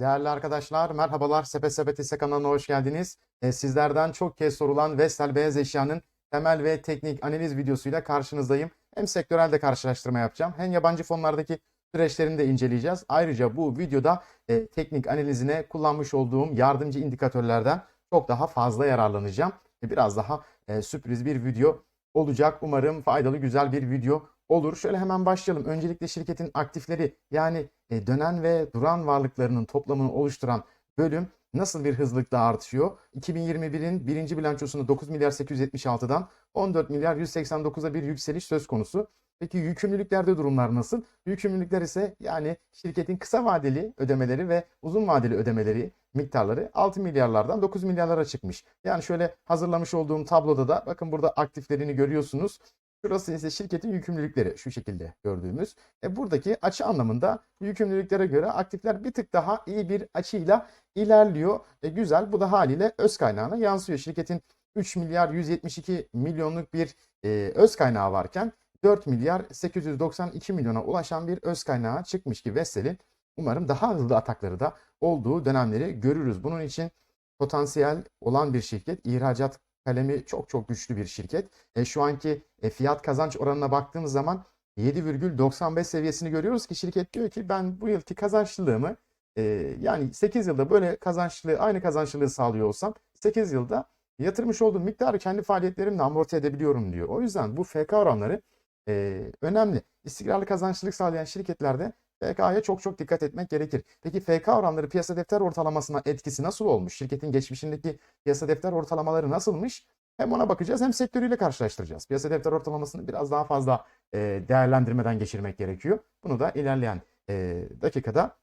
Değerli arkadaşlar, merhabalar. Sepet Sepet Hisse kanalına hoş geldiniz. E, sizlerden çok kez sorulan Vestel Beyaz Eşya'nın temel ve teknik analiz videosuyla karşınızdayım. Hem sektörel de karşılaştırma yapacağım, hem yabancı fonlardaki süreçlerini de inceleyeceğiz. Ayrıca bu videoda e, teknik analizine kullanmış olduğum yardımcı indikatörlerden çok daha fazla yararlanacağım. E, biraz daha e, sürpriz bir video olacak. Umarım faydalı, güzel bir video olur. Şöyle hemen başlayalım. Öncelikle şirketin aktifleri yani e, dönen ve duran varlıklarının toplamını oluşturan bölüm nasıl bir hızlılıkla artıyor? 2021'in birinci bilançosunda 9 milyar 876'dan 14 milyar 189'a bir yükseliş söz konusu. Peki yükümlülüklerde durumlar nasıl? Yükümlülükler ise yani şirketin kısa vadeli ödemeleri ve uzun vadeli ödemeleri miktarları 6 milyarlardan 9 milyarlara çıkmış. Yani şöyle hazırlamış olduğum tabloda da bakın burada aktiflerini görüyorsunuz. Şurası ise şirketin yükümlülükleri şu şekilde gördüğümüz. E buradaki açı anlamında yükümlülüklere göre aktifler bir tık daha iyi bir açıyla ilerliyor. E güzel bu da haliyle öz kaynağına yansıyor. Şirketin 3 milyar 172 milyonluk bir e, öz kaynağı varken 4 milyar 892 milyona ulaşan bir öz kaynağı çıkmış ki Vestel'in umarım daha hızlı atakları da olduğu dönemleri görürüz. Bunun için potansiyel olan bir şirket, ihracat kalemi çok çok güçlü bir şirket. E, şu anki e, fiyat kazanç oranına baktığımız zaman 7,95 seviyesini görüyoruz ki şirket diyor ki ben bu yılki kazançlılığımı e, yani 8 yılda böyle kazançlılığı aynı kazançlılığı sağlıyor olsam 8 yılda yatırmış olduğum miktarı kendi faaliyetlerimle amorti edebiliyorum diyor. O yüzden bu FK oranları e, önemli. İstikrarlı kazançlılık sağlayan şirketlerde FK'ya çok çok dikkat etmek gerekir. Peki FK oranları piyasa defter ortalamasına etkisi nasıl olmuş? Şirketin geçmişindeki piyasa defter ortalamaları nasılmış? Hem ona bakacağız hem sektörüyle karşılaştıracağız. Piyasa defter ortalamasını biraz daha fazla e, değerlendirmeden geçirmek gerekiyor. Bunu da ilerleyen e, dakikada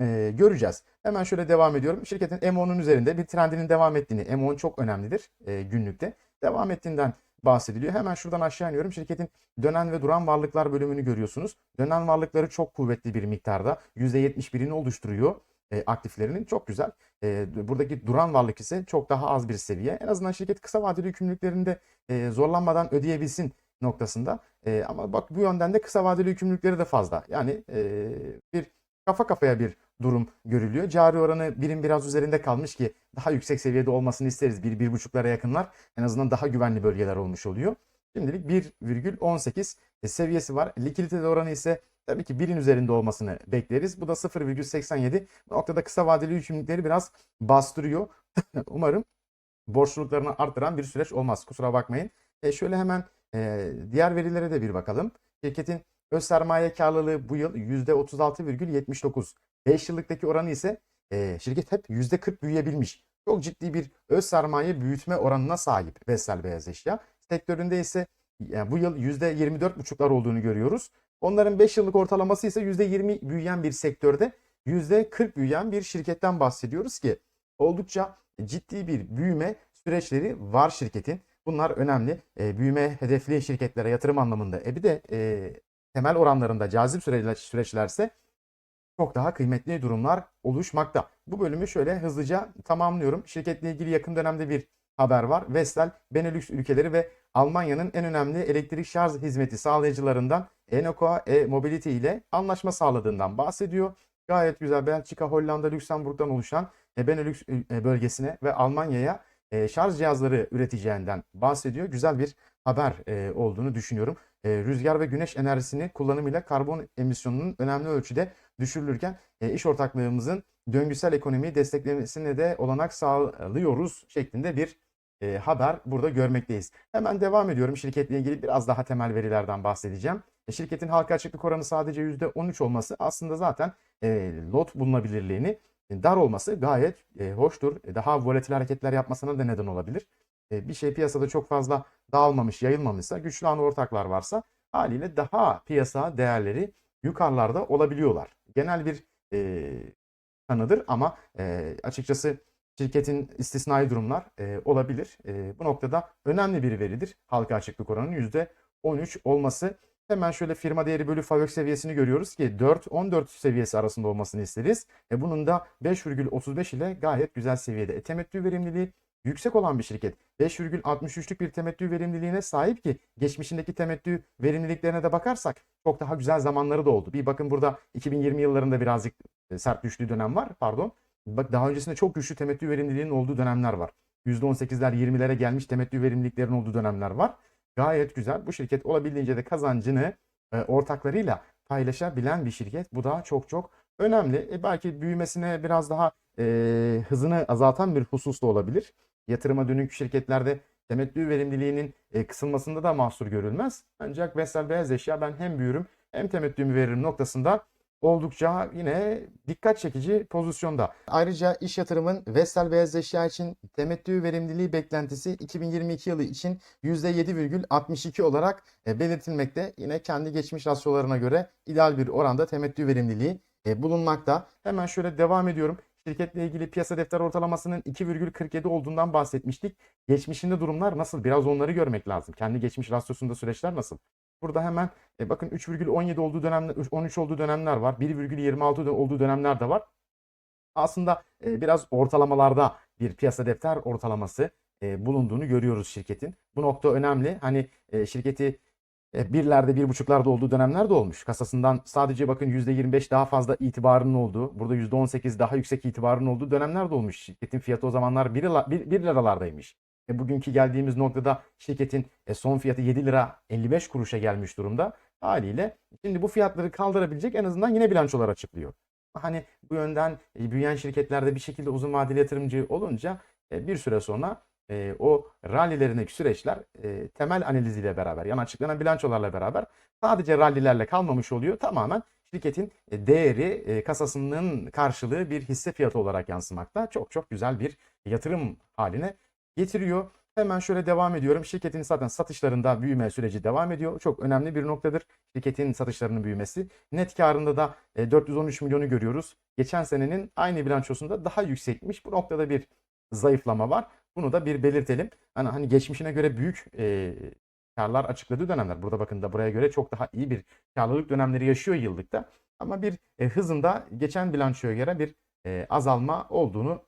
e, göreceğiz. Hemen şöyle devam ediyorum. Şirketin M10'un üzerinde bir trendinin devam ettiğini, M10 çok önemlidir e, günlükte. Devam ettiğinden bahsediliyor. Hemen şuradan aşağı iniyorum. Şirketin dönen ve duran varlıklar bölümünü görüyorsunuz. Dönen varlıkları çok kuvvetli bir miktarda. %71'ini oluşturuyor e, aktiflerinin. Çok güzel. E, buradaki duran varlık ise çok daha az bir seviye. En azından şirket kısa vadeli yükümlülüklerinde e, zorlanmadan ödeyebilsin noktasında. E, ama bak bu yönden de kısa vadeli yükümlülükleri de fazla. Yani e, bir kafa kafaya bir durum görülüyor. Cari oranı birim biraz üzerinde kalmış ki daha yüksek seviyede olmasını isteriz. 1-1,5'lara yakınlar. En azından daha güvenli bölgeler olmuş oluyor. Şimdilik 1,18 seviyesi var. Likidite oranı ise tabii ki 1'in üzerinde olmasını bekleriz. Bu da 0,87. Bu noktada kısa vadeli yükümlülükleri biraz bastırıyor. Umarım borçluluklarını arttıran bir süreç olmaz. Kusura bakmayın. E şöyle hemen e, diğer verilere de bir bakalım. Şirketin öz sermaye karlılığı bu yıl %36,79. 5 yıllıktaki oranı ise e, şirket hep %40 büyüyebilmiş. Çok ciddi bir öz sermaye büyütme oranına sahip Vestel Beyaz Eşya. Sektöründe ise yani bu yıl %24,5'lar olduğunu görüyoruz. Onların 5 yıllık ortalaması ise %20 büyüyen bir sektörde %40 büyüyen bir şirketten bahsediyoruz ki oldukça ciddi bir büyüme süreçleri var şirketin. Bunlar önemli. E, büyüme hedefli şirketlere yatırım anlamında. E bir de e, temel oranlarında cazip süreçler, süreçlerse çok daha kıymetli durumlar oluşmakta. Bu bölümü şöyle hızlıca tamamlıyorum. Şirketle ilgili yakın dönemde bir haber var. Vestel, Benelux ülkeleri ve Almanya'nın en önemli elektrik şarj hizmeti sağlayıcılarından Enoco e-Mobility ile anlaşma sağladığından bahsediyor. Gayet güzel Belçika, Hollanda, Lüksemburg'dan oluşan e, Benelux e, bölgesine ve Almanya'ya e, şarj cihazları üreteceğinden bahsediyor. Güzel bir haber olduğunu düşünüyorum. Rüzgar ve güneş enerjisini kullanımıyla karbon emisyonunun önemli ölçüde düşürülürken iş ortaklığımızın döngüsel ekonomiyi desteklemesine de olanak sağlıyoruz şeklinde bir haber burada görmekteyiz. Hemen devam ediyorum. Şirketle ilgili biraz daha temel verilerden bahsedeceğim. Şirketin halka açıklık oranı sadece %13 olması aslında zaten lot bulunabilirliğini dar olması gayet hoştur. Daha volatil hareketler yapmasına da neden olabilir. Bir şey piyasada çok fazla dağılmamış, yayılmamışsa, güçlü ana ortaklar varsa haliyle daha piyasa değerleri yukarılarda olabiliyorlar. Genel bir e, tanıdır ama e, açıkçası şirketin istisnai durumlar e, olabilir. E, bu noktada önemli bir veridir. Halka açıklık oranının %13 olması. Hemen şöyle firma değeri bölü FAVÖK seviyesini görüyoruz ki 4-14 seviyesi arasında olmasını isteriz. E, bunun da 5,35 ile gayet güzel seviyede. E, temettü verimliliği yüksek olan bir şirket 5,63'lük bir temettü verimliliğine sahip ki geçmişindeki temettü verimliliklerine de bakarsak çok daha güzel zamanları da oldu. Bir bakın burada 2020 yıllarında birazcık e, sert düştüğü dönem var. Pardon. Bak daha öncesinde çok güçlü temettü verimliliğinin olduğu dönemler var. %18'ler 20'lere gelmiş temettü verimliliklerin olduğu dönemler var. Gayet güzel. Bu şirket olabildiğince de kazancını e, ortaklarıyla paylaşabilen bir şirket. Bu da çok çok önemli. E, belki büyümesine biraz daha e, hızını azaltan bir husus da olabilir. Yatırıma dönük şirketlerde temettü verimliliğinin e, kısılmasında da mahsur görülmez. Ancak Vestel Beyaz Eşya ben hem büyürüm hem temettümü veririm noktasında oldukça yine dikkat çekici pozisyonda. Ayrıca iş yatırımın Vestel Beyaz Eşya için temettü verimliliği beklentisi 2022 yılı için %7,62 olarak e, belirtilmekte. Yine kendi geçmiş rasyolarına göre ideal bir oranda temettü verimliliği e, bulunmakta. Hemen şöyle devam ediyorum. Şirketle ilgili piyasa defter ortalamasının 2,47 olduğundan bahsetmiştik. Geçmişinde durumlar nasıl? Biraz onları görmek lazım. Kendi geçmiş rasyosunda süreçler nasıl? Burada hemen e, bakın 3,17 olduğu dönemler, 13 olduğu dönemler var. 1,26 olduğu dönemler de var. Aslında e, biraz ortalamalarda bir piyasa defter ortalaması e, bulunduğunu görüyoruz şirketin. Bu nokta önemli. Hani e, şirketi birlerde, bir buçuklarda olduğu dönemler de olmuş. Kasasından sadece bakın %25 daha fazla itibarının olduğu, burada %18 daha yüksek itibarının olduğu dönemler de olmuş. Şirketin fiyatı o zamanlar 1, 1, 1 liralardaymış. E, bugünkü geldiğimiz noktada şirketin e, son fiyatı 7 lira 55 kuruşa gelmiş durumda. Haliyle şimdi bu fiyatları kaldırabilecek en azından yine bilançolar açıklıyor. Hani bu yönden e, büyüyen şirketlerde bir şekilde uzun vadeli yatırımcı olunca e, bir süre sonra e, o rallilerindeki süreçler e, temel analiziyle beraber yani açıklanan bilançolarla beraber sadece rallilerle kalmamış oluyor. Tamamen şirketin e, değeri e, kasasının karşılığı bir hisse fiyatı olarak yansımakta. Çok çok güzel bir yatırım haline getiriyor. Hemen şöyle devam ediyorum. Şirketin zaten satışlarında büyüme süreci devam ediyor. Çok önemli bir noktadır. Şirketin satışlarının büyümesi. Net karında da e, 413 milyonu görüyoruz. Geçen senenin aynı bilançosunda daha yüksekmiş. Bu noktada bir zayıflama var. Bunu da bir belirtelim. Hani, hani geçmişine göre büyük e, karlar açıkladığı dönemler. Burada bakın da buraya göre çok daha iyi bir karlılık dönemleri yaşıyor yıllıkta. Ama bir e, hızında geçen bilançoya göre bir e, azalma olduğunu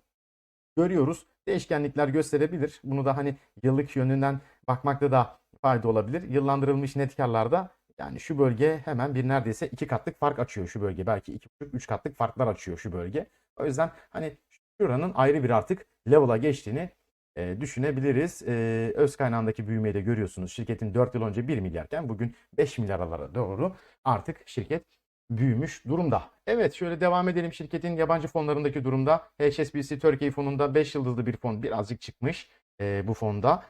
görüyoruz. Değişkenlikler gösterebilir. Bunu da hani yıllık yönünden bakmakta da fayda olabilir. Yıllandırılmış net karlarda yani şu bölge hemen bir neredeyse iki katlık fark açıyor şu bölge. Belki iki buçuk üç katlık farklar açıyor şu bölge. O yüzden hani şuranın ayrı bir artık level'a geçtiğini e, düşünebiliriz. E, öz kaynağındaki büyümeyi de görüyorsunuz. Şirketin 4 yıl önce 1 milyarken bugün 5 milyarlara doğru artık şirket büyümüş durumda. Evet şöyle devam edelim şirketin yabancı fonlarındaki durumda. HSBC Türkiye fonunda 5 yıldızlı bir fon birazcık çıkmış e, bu fonda.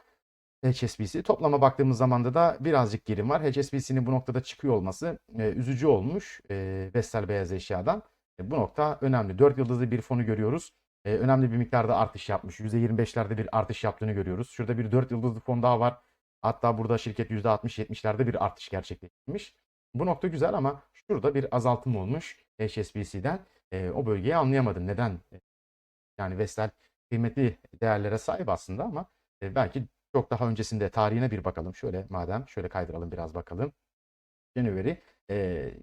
HSBC toplama baktığımız zaman da birazcık gerim var. HSBC'nin bu noktada çıkıyor olması e, üzücü olmuş e, Vestel Beyaz Eşya'dan. E, bu nokta önemli. 4 yıldızlı bir fonu görüyoruz. E, önemli bir miktarda artış yapmış. %25'lerde bir artış yaptığını görüyoruz. Şurada bir 4 yıldızlı fon daha var. Hatta burada şirket %60-70'lerde bir artış gerçekleştirmiş. Bu nokta güzel ama şurada bir azaltım olmuş HSBC'den. E, o bölgeyi anlayamadım. Neden? Yani Vestel kıymetli değerlere sahip aslında ama e, belki çok daha öncesinde tarihine bir bakalım. Şöyle madem şöyle kaydıralım biraz bakalım. January e,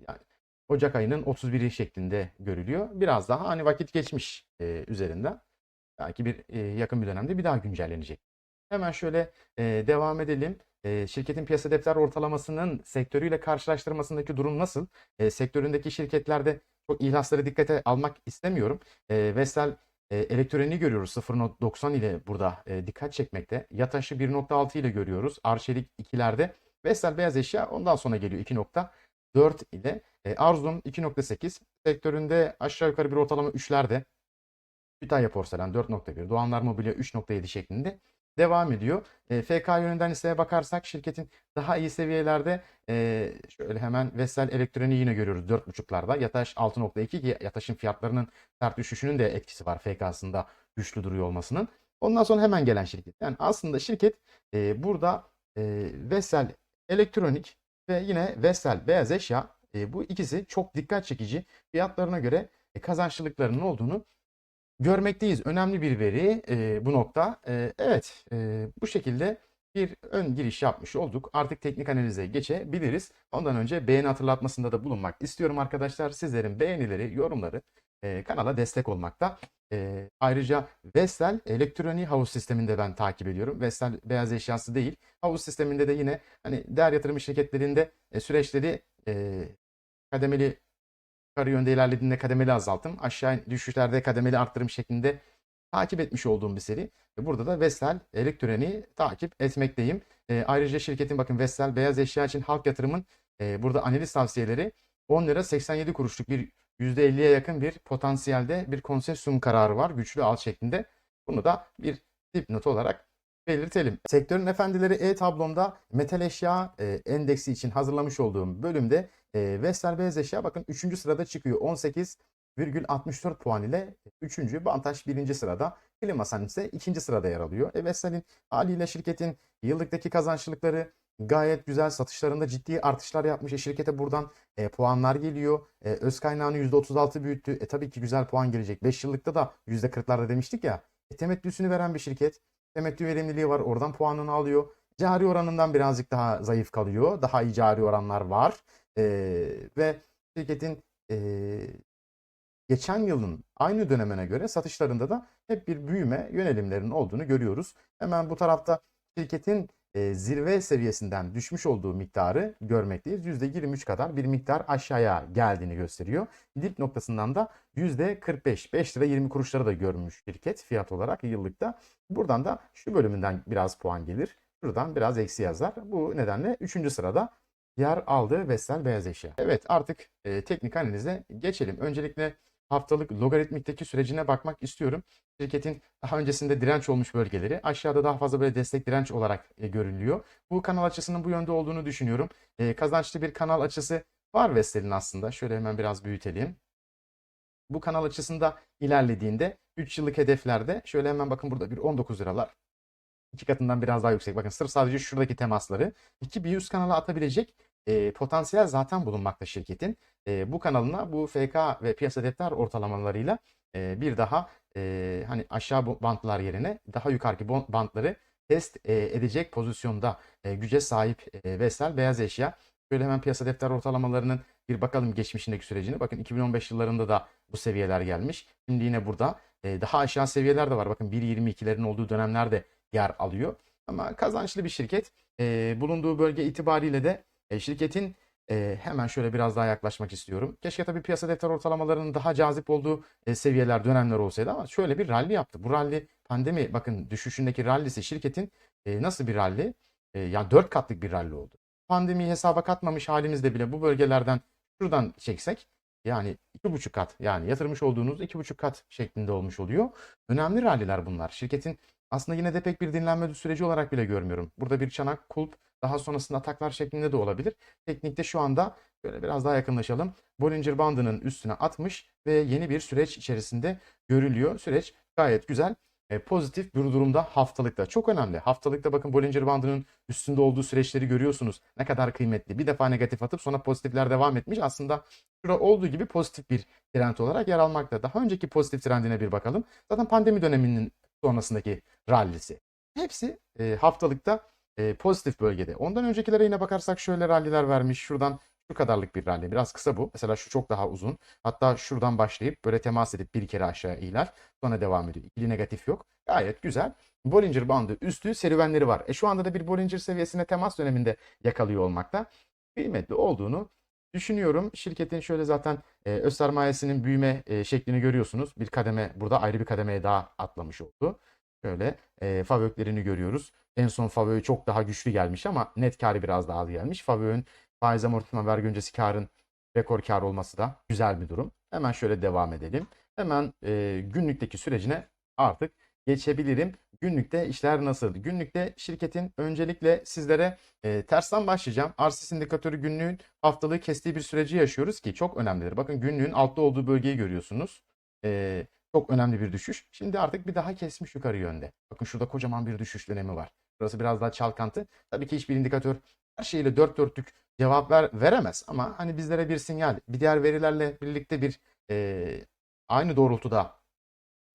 yani Ocak ayının 31'i şeklinde görülüyor. Biraz daha hani vakit geçmiş e, üzerinden. Belki bir e, yakın bir dönemde bir daha güncellenecek. Hemen şöyle e, devam edelim. E, şirketin piyasa defter ortalamasının sektörüyle karşılaştırmasındaki durum nasıl? E, sektöründeki şirketlerde çok ihlasları dikkate almak istemiyorum. E, Vestel e, elektroniği görüyoruz 0.90 ile burada e, dikkat çekmekte. Yataş'ı 1.6 ile görüyoruz. Arçelik 2'lerde. Vestel beyaz eşya ondan sonra geliyor 2.4 ile. E, Arzum 2.8 sektöründe aşağı yukarı bir ortalama 3'lerde. Kütahya Porselen 4.1, Doğanlar Mobilya 3.7 şeklinde devam ediyor. E, FK yönünden ise bakarsak şirketin daha iyi seviyelerde e, şöyle hemen Vestel Elektroniği yine görüyoruz 4.5'larda. Yataş 6.2 ki Yataş'ın fiyatlarının sert düşüşünün de etkisi var FK'sında güçlü duruyor olmasının. Ondan sonra hemen gelen şirket. Yani aslında şirket e, burada e, Vestel Elektronik ve yine Vestel Beyaz Eşya e, bu ikisi çok dikkat çekici fiyatlarına göre e, kazançlılıklarının olduğunu görmekteyiz. Önemli bir veri e, bu nokta. E, evet e, bu şekilde bir ön giriş yapmış olduk. Artık teknik analize geçebiliriz. Ondan önce beğeni hatırlatmasında da bulunmak istiyorum arkadaşlar. Sizlerin beğenileri, yorumları e, kanala destek olmakta. E, ayrıca Vestel elektronik havuz sisteminde ben takip ediyorum. Vestel beyaz eşyası değil. Havuz sisteminde de yine hani değer yatırım şirketlerinde e, süreçleri e, kademeli yukarı yönde ilerlediğinde kademeli azaltım, aşağı düşüşlerde kademeli arttırım şeklinde takip etmiş olduğum bir seri. Burada da Vestel Elektronik'i takip etmekteyim. E, ayrıca şirketin bakın Vestel beyaz eşya için halk yatırımın e, burada analiz tavsiyeleri 10 lira 87 kuruşluk bir %50'ye yakın bir potansiyelde bir konsensüm kararı var. Güçlü al şeklinde. Bunu da bir dipnot olarak belirtelim. Sektörün efendileri e-tablomda metal eşya e, endeksi için hazırlamış olduğum bölümde e, Vestel beyaz eşya bakın 3. sırada çıkıyor. 18,64 puan ile 3. Bantaş 1. sırada. Klimasan ise 2. sırada yer alıyor. E, Vestel'in haliyle şirketin yıllıktaki kazançlılıkları gayet güzel. Satışlarında ciddi artışlar yapmış. E, şirkete buradan e, puanlar geliyor. E, öz kaynağını %36 büyüttü. E, tabii ki güzel puan gelecek. 5 yıllıkta da %40'larda demiştik ya. E, temettüsünü veren bir şirket. Temettü verimliliği var. Oradan puanını alıyor. Cari oranından birazcık daha zayıf kalıyor. Daha iyi cari oranlar var. E, ve şirketin e, geçen yılın aynı dönemine göre satışlarında da hep bir büyüme yönelimlerinin olduğunu görüyoruz. Hemen bu tarafta şirketin e, zirve seviyesinden düşmüş olduğu miktarı görmekteyiz. %23 kadar bir miktar aşağıya geldiğini gösteriyor. Dip noktasından da %45, 5 lira 20 kuruşları da görmüş şirket fiyat olarak yıllıkta. Buradan da şu bölümünden biraz puan gelir. Şuradan biraz eksi yazar. Bu nedenle 3. sırada yer aldı Vestel Beyaz Eşya. Evet artık e, teknik analize geçelim. Öncelikle haftalık logaritmikteki sürecine bakmak istiyorum. Şirketin daha öncesinde direnç olmuş bölgeleri aşağıda daha fazla böyle destek direnç olarak e, görünüyor. Bu kanal açısının bu yönde olduğunu düşünüyorum. E, kazançlı bir kanal açısı var Vestel'in aslında. Şöyle hemen biraz büyütelim. Bu kanal açısında ilerlediğinde 3 yıllık hedeflerde şöyle hemen bakın burada bir 19 liralar. iki katından biraz daha yüksek. Bakın sırf sadece şuradaki temasları iki bir üst kanala atabilecek e, potansiyel zaten bulunmakta şirketin. E, bu kanalına bu FK ve piyasa defter ortalamalarıyla e, bir daha e, hani aşağı bantlar yerine daha yukarıki bantları test e, edecek pozisyonda e, güce sahip e, Vestel beyaz eşya. Şöyle hemen piyasa defter ortalamalarının bir bakalım geçmişindeki sürecini. Bakın 2015 yıllarında da bu seviyeler gelmiş. Şimdi yine burada e, daha aşağı seviyeler de var. Bakın 1.22'lerin olduğu dönemlerde yer alıyor. Ama kazançlı bir şirket. E, bulunduğu bölge itibariyle de e, şirketin e, hemen şöyle biraz daha yaklaşmak istiyorum. Keşke tabii piyasa defter ortalamalarının daha cazip olduğu e, seviyeler, dönemler olsaydı ama şöyle bir rally yaptı. Bu rally pandemi bakın düşüşündeki rallisi şirketin e, nasıl bir rally? E, yani 4 katlık bir rally oldu. Pandemiyi hesaba katmamış halimizde bile bu bölgelerden şuradan çeksek yani 2,5 kat yani yatırmış olduğunuz 2,5 kat şeklinde olmuş oluyor. Önemli ralliler bunlar. Şirketin aslında yine de pek bir dinlenme süreci olarak bile görmüyorum. Burada bir çanak, kulp, daha sonrasında ataklar şeklinde de olabilir. Teknikte şu anda böyle biraz daha yakınlaşalım. Bollinger bandının üstüne atmış ve yeni bir süreç içerisinde görülüyor. Süreç gayet güzel. E, pozitif bir durumda haftalıkta. Çok önemli. Haftalıkta bakın Bollinger bandının üstünde olduğu süreçleri görüyorsunuz. Ne kadar kıymetli. Bir defa negatif atıp sonra pozitifler devam etmiş. Aslında şurada olduğu gibi pozitif bir trend olarak yer almakta. Daha önceki pozitif trendine bir bakalım. Zaten pandemi döneminin sonrasındaki rallisi. Hepsi e, haftalıkta e, pozitif bölgede. Ondan öncekilere yine bakarsak şöyle ralliler vermiş. Şuradan şu kadarlık bir rally. Biraz kısa bu. Mesela şu çok daha uzun. Hatta şuradan başlayıp böyle temas edip bir kere aşağı iler. Sonra devam ediyor. İkili negatif yok. Gayet güzel. Bollinger bandı üstü serüvenleri var. E şu anda da bir Bollinger seviyesine temas döneminde yakalıyor olmakta. Kıymetli olduğunu düşünüyorum. Şirketin şöyle zaten e, öz sermayesinin büyüme e, şeklini görüyorsunuz. Bir kademe burada ayrı bir kademeye daha atlamış oldu. Şöyle e, FAVÖK'lerini görüyoruz. En son FAVÖK çok daha güçlü gelmiş ama net karı biraz daha az gelmiş. FAVÖK'ün faiz amortisman vergi öncesi karın rekor kar olması da güzel bir durum. Hemen şöyle devam edelim. Hemen e, günlükteki sürecine artık geçebilirim. Günlükte işler nasıl? Günlükte şirketin öncelikle sizlere e, tersten başlayacağım. Arsis indikatörü günlüğün haftalığı kestiği bir süreci yaşıyoruz ki çok önemlidir. Bakın günlüğün altta olduğu bölgeyi görüyorsunuz. E, çok önemli bir düşüş. Şimdi artık bir daha kesmiş yukarı yönde. Bakın şurada kocaman bir düşüş dönemi var. Burası biraz daha çalkantı. Tabii ki hiçbir indikatör her şeyle dört dörtlük cevaplar veremez. Ama hani bizlere bir sinyal, bir diğer verilerle birlikte bir e, aynı doğrultuda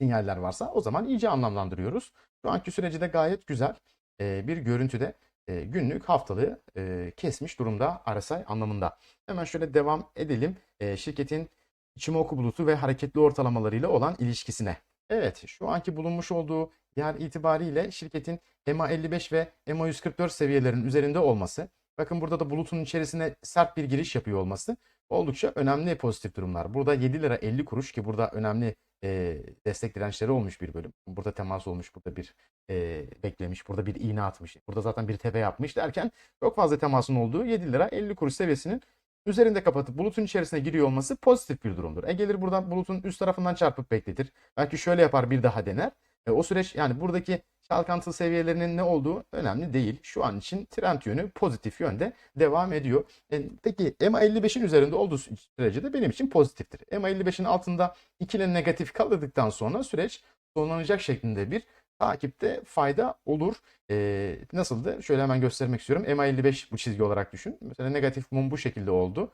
sinyaller varsa o zaman iyice anlamlandırıyoruz. Şu anki süreci de gayet güzel e, bir görüntüde e, günlük haftalığı e, kesmiş durumda RSI anlamında. Hemen şöyle devam edelim. E, şirketin Ichimoku bulutu ve hareketli ortalamalarıyla olan ilişkisine. Evet, şu anki bulunmuş olduğu yer itibariyle şirketin EMA 55 ve EMA 144 seviyelerinin üzerinde olması. Bakın burada da bulutun içerisine sert bir giriş yapıyor olması. Oldukça önemli pozitif durumlar. Burada 7 lira 50 kuruş ki burada önemli e, destek dirençleri olmuş bir bölüm. Burada temas olmuş, burada bir e, beklemiş, burada bir iğne atmış, burada zaten bir tepe yapmış derken çok fazla temasın olduğu 7 lira 50 kuruş seviyesinin üzerinde kapatıp bulutun içerisine giriyor olması pozitif bir durumdur. E gelir buradan bulutun üst tarafından çarpıp bekletir. Belki şöyle yapar bir daha dener. E, o süreç yani buradaki çalkantı seviyelerinin ne olduğu önemli değil. Şu an için trend yönü pozitif yönde devam ediyor. E, peki EMA 55'in üzerinde olduğu sürece de benim için pozitiftir. EMA 55'in altında ikili negatif kaldıktan sonra süreç sonlanacak şeklinde bir takipte fayda olur. E, nasıldı? Şöyle hemen göstermek istiyorum. EMA 55 bu çizgi olarak düşün. Mesela negatif mum bu şekilde oldu.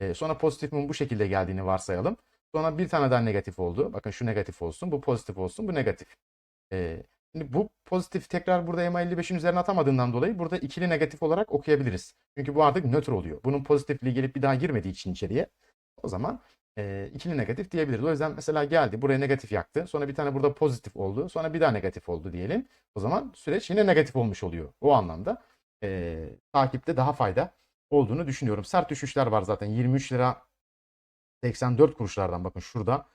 E, sonra pozitif mum bu şekilde geldiğini varsayalım. Sonra bir tane daha negatif oldu. Bakın şu negatif olsun, bu pozitif olsun, bu negatif. E, şimdi bu pozitif tekrar burada EMA 55'in üzerine atamadığından dolayı burada ikili negatif olarak okuyabiliriz. Çünkü bu artık nötr oluyor. Bunun pozitifliği gelip bir daha girmediği için içeriye. O zaman e, ikili negatif diyebiliriz. O yüzden mesela geldi buraya negatif yaktı. Sonra bir tane burada pozitif oldu. Sonra bir daha negatif oldu diyelim. O zaman süreç yine negatif olmuş oluyor. O anlamda e, takipte daha fayda olduğunu düşünüyorum. Sert düşüşler var zaten. 23 lira 84 kuruşlardan bakın şurada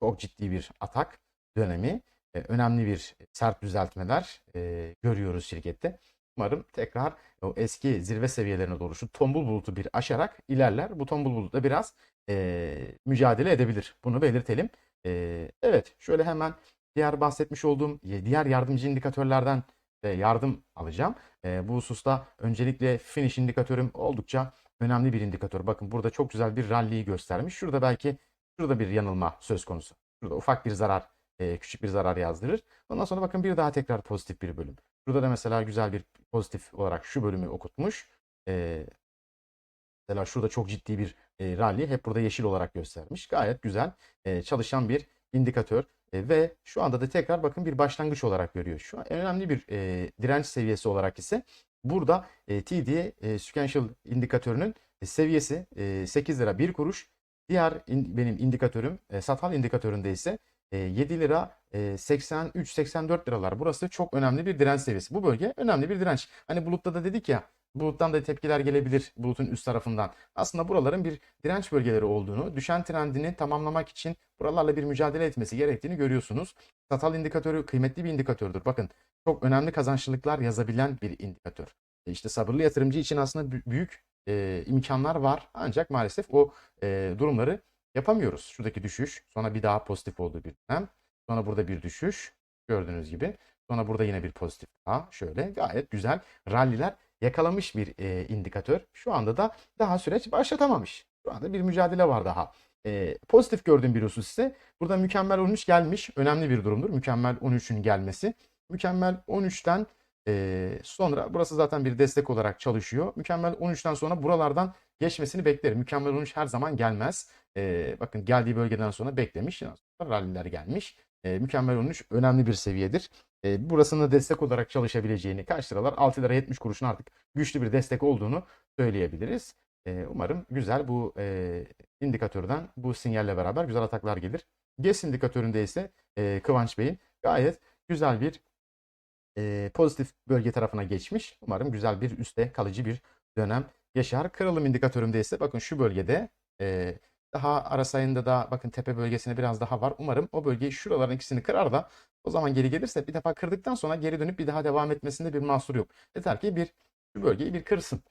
çok ciddi bir atak dönemi. E, önemli bir sert düzeltmeler e, görüyoruz şirkette. Umarım tekrar o eski zirve seviyelerine doğru şu tombul bulutu bir aşarak ilerler. Bu tombul bulutla biraz e, mücadele edebilir. Bunu belirtelim. E, evet şöyle hemen diğer bahsetmiş olduğum diğer yardımcı indikatörlerden de yardım alacağım. E, bu hususta öncelikle finish indikatörüm oldukça önemli bir indikatör. Bakın burada çok güzel bir rally'yi göstermiş. Şurada belki şurada bir yanılma söz konusu. Şurada ufak bir zarar, e, küçük bir zarar yazdırır. Ondan sonra bakın bir daha tekrar pozitif bir bölüm. Burada da mesela güzel bir pozitif olarak şu bölümü okutmuş. E, mesela şurada çok ciddi bir e, rally hep burada yeşil olarak göstermiş. Gayet güzel e, çalışan bir indikatör. E, ve şu anda da tekrar bakın bir başlangıç olarak görüyor. Şu an önemli bir e, direnç seviyesi olarak ise burada e, TD e, sequential indikatörünün e, seviyesi e, 8 lira 1 kuruş. Diğer in, benim indikatörüm e, satal indikatöründe ise 7 lira e, 83-84 liralar. Burası çok önemli bir direnç seviyesi. Bu bölge önemli bir direnç. Hani bulutta da dedik ya buluttan da tepkiler gelebilir bulutun üst tarafından. Aslında buraların bir direnç bölgeleri olduğunu, düşen trendini tamamlamak için buralarla bir mücadele etmesi gerektiğini görüyorsunuz. Satal indikatörü kıymetli bir indikatördür. Bakın çok önemli kazançlılıklar yazabilen bir indikatör. E işte sabırlı yatırımcı için aslında büyük e, imkanlar var. Ancak maalesef o e, durumları yapamıyoruz. Şuradaki düşüş, sonra bir daha pozitif olduğu bir dönem. Sonra burada bir düşüş gördüğünüz gibi. Sonra burada yine bir pozitif daha. Şöyle gayet güzel ralliler yakalamış bir e, indikatör. Şu anda da daha süreç başlatamamış. Şu anda bir mücadele var daha. E, pozitif gördüğüm bir husus ise burada mükemmel 13 gelmiş. Önemli bir durumdur. Mükemmel 13'ün gelmesi. Mükemmel 13'ten e, sonra burası zaten bir destek olarak çalışıyor. Mükemmel 13'ten sonra buralardan geçmesini beklerim. Mükemmel 13 her zaman gelmez. E, bakın geldiği bölgeden sonra beklemiş. Ralliler gelmiş. E, mükemmel 13 önemli bir seviyedir. E, burasını destek olarak çalışabileceğini kaç liralar 6 lira 70 kuruşun artık güçlü bir destek olduğunu söyleyebiliriz. E, umarım güzel bu e, indikatörden bu sinyalle beraber güzel ataklar gelir. GES indikatöründe ise e, Kıvanç Bey'in gayet güzel bir e, pozitif bölge tarafına geçmiş. Umarım güzel bir üstte kalıcı bir dönem yaşar. Kırılım indikatörümde ise bakın şu bölgede e, daha ara sayında da bakın tepe bölgesine biraz daha var. Umarım o bölgeyi şuraların ikisini kırar da o zaman geri gelirse bir defa kırdıktan sonra geri dönüp bir daha devam etmesinde bir mahsur yok. Yeter ki bir şu bölgeyi bir kırsın.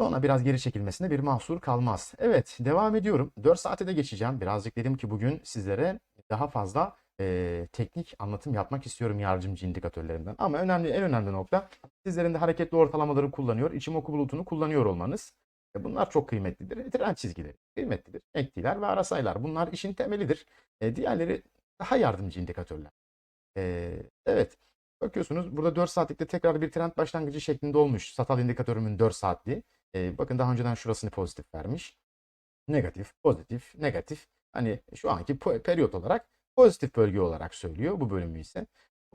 Sonra biraz geri çekilmesine bir mahsur kalmaz. Evet devam ediyorum. 4 saate de geçeceğim. Birazcık dedim ki bugün sizlere daha fazla e, teknik anlatım yapmak istiyorum yardımcı indikatörlerinden. Ama önemli en önemli nokta sizlerin de hareketli ortalamaları kullanıyor, Ichimoku bulutunu kullanıyor olmanız. E, bunlar çok kıymetlidir. Tren çizgileri kıymetlidir. Ektiler ve ara sayılar. Bunlar işin temelidir. E, diğerleri daha yardımcı indikatörler. E, evet. Bakıyorsunuz burada 4 saatlikte tekrar bir trend başlangıcı şeklinde olmuş. Satal indikatörümün 4 saatliği. E, bakın daha önceden şurasını pozitif vermiş. Negatif, pozitif, negatif. Hani şu anki periyot olarak pozitif bölge olarak söylüyor bu bölümü ise.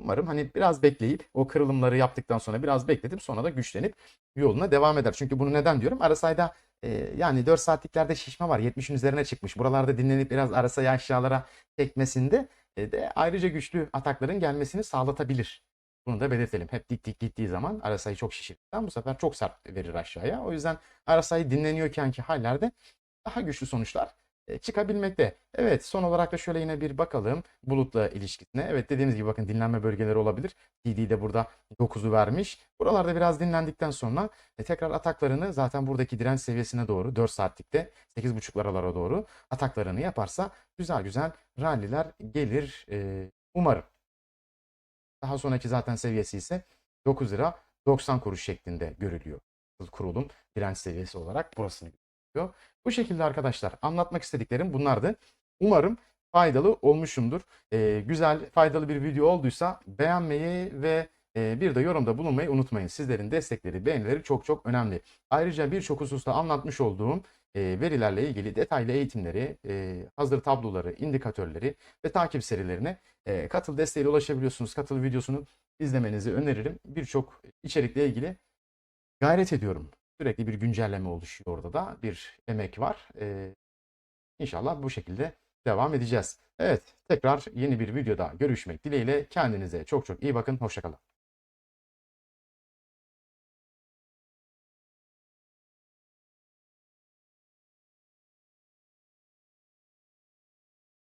Umarım hani biraz bekleyip o kırılımları yaptıktan sonra biraz bekletip sonra da güçlenip yoluna devam eder. Çünkü bunu neden diyorum? Arasayda e, yani 4 saatliklerde şişme var. 70'in üzerine çıkmış. Buralarda dinlenip biraz arasayı aşağılara çekmesinde e, de ayrıca güçlü atakların gelmesini sağlatabilir. Bunu da belirtelim. Hep dik dik gittiği zaman arasayı çok şişirirsen bu sefer çok sert verir aşağıya. O yüzden arasayı dinleniyorkenki hallerde daha güçlü sonuçlar çıkabilmekte. Evet son olarak da şöyle yine bir bakalım bulutla ilişkisine. Evet dediğimiz gibi bakın dinlenme bölgeleri olabilir. DD de burada 9'u vermiş. Buralarda biraz dinlendikten sonra e, tekrar ataklarını zaten buradaki direnç seviyesine doğru 4 saatlikte 8.5'lara doğru ataklarını yaparsa güzel güzel ralliler gelir e, umarım. Daha sonraki zaten seviyesi ise 9 lira 90 kuruş şeklinde görülüyor. Kurulum direnç seviyesi olarak burasını görüyor. Bu şekilde arkadaşlar anlatmak istediklerim bunlardı. Umarım faydalı olmuşumdur. Ee, güzel, faydalı bir video olduysa beğenmeyi ve e, bir de yorumda bulunmayı unutmayın. Sizlerin destekleri, beğenileri çok çok önemli. Ayrıca birçok hususta anlatmış olduğum e, verilerle ilgili detaylı eğitimleri, e, hazır tabloları, indikatörleri ve takip serilerine e, katıl desteğiyle ulaşabiliyorsunuz. Katıl videosunu izlemenizi öneririm. Birçok içerikle ilgili gayret ediyorum. Sürekli bir güncelleme oluşuyor orada da. Bir emek var. Ee, inşallah bu şekilde devam edeceğiz. Evet tekrar yeni bir videoda görüşmek dileğiyle. Kendinize çok çok iyi bakın. Hoşçakalın.